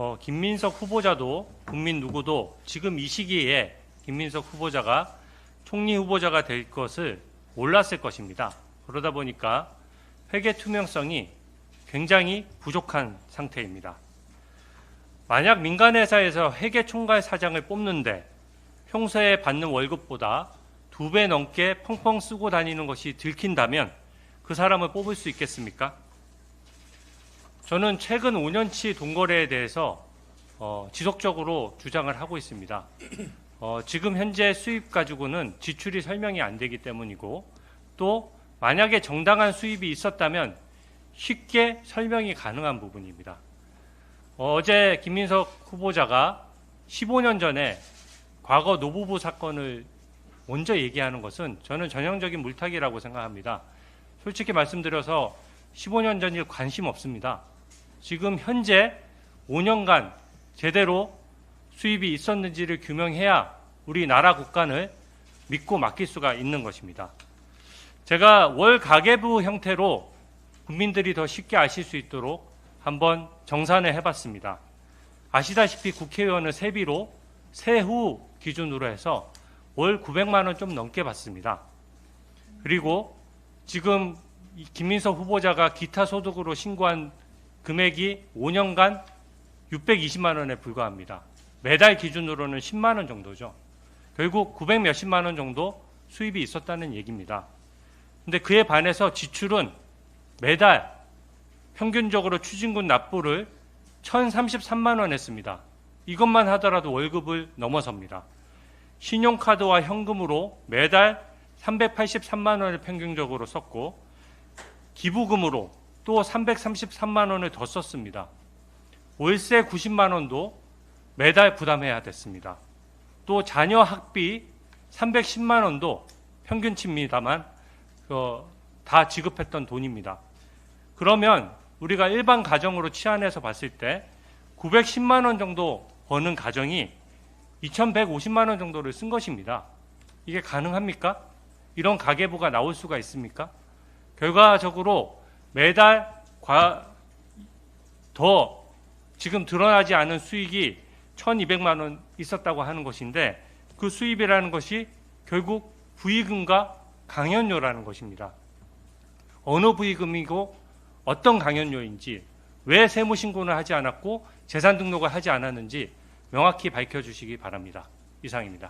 어, 김민석 후보자도 국민 누구도 지금 이 시기에 김민석 후보자가 총리 후보자가 될 것을 몰랐을 것입니다. 그러다 보니까 회계 투명성이 굉장히 부족한 상태입니다. 만약 민간회사에서 회계 총괄 사장을 뽑는데 평소에 받는 월급보다 두 배 넘게 펑펑 쓰고 다니는 것이 들킨다면 그 사람을 뽑을 수 있겠습니까? 저는 최근 5년치 동거래에 대해서 어, 지속적으로 주장을 하고 있습니다. 어, 지금 현재 수입 가지고는 지출이 설명이 안 되기 때문이고 또 만약에 정당한 수입이 있었다면 쉽게 설명이 가능한 부분입니다. 어, 어제 김민석 후보자가 15년 전에 과거 노부부 사건을 먼저 얘기하는 것은 저는 전형적인 물타기라고 생각합니다. 솔직히 말씀드려서 15년 전일 관심 없습니다. 지금 현재 5년간 제대로 수입이 있었는지를 규명해야 우리나라 국간을 믿고 맡길 수가 있는 것입니다. 제가 월 가계부 형태로 국민들이 더 쉽게 아실 수 있도록 한번 정산을 해봤습니다. 아시다시피 국회의원은 세비로 세후 기준으로 해서 월 900만 원 좀 넘게 받습니다. 그리고 지금 이 김민석 후보자가 기타 소득으로 신고한 금액이 5년간 620만 원에 불과합니다. 매달 기준으로는 10만 원 정도죠. 결국 900 몇십만 원 정도 수입이 있었다는 얘기입니다. 근데 그에 반해서 지출은 매달 평균적으로 추징금 납부를 1,033만 원 했습니다. 이것만 하더라도 월급을 넘어섭니다. 신용카드와 현금으로 매달 383만 원을 평균적으로 썼고 기부금으로 또 333만 원을 더 썼습니다. 월세 90만 원도 매달 부담해야 됐습니다. 또 자녀 학비 310만 원도 평균치입니다만 어, 다 지급했던 돈입니다. 그러면 우리가 일반 가정으로 치안해서 봤을 때 910만 원 정도 버는 가정이 2,150만 원 정도를 쓴 것입니다. 이게 가능합니까? 이런 가계부가 나올 수가 있습니까? 결과적으로 매달 과, 더 지금 드러나지 않은 수익이 1,200만 원 있었다고 하는 것인데 그 수입이라는 것이 결국 부의금과 강연료라는 것입니다. 어느 부의금이고 어떤 강연료인지 왜 세무신고를 하지 않았고 재산 등록을 하지 않았는지 명확히 밝혀주시기 바랍니다. 이상입니다.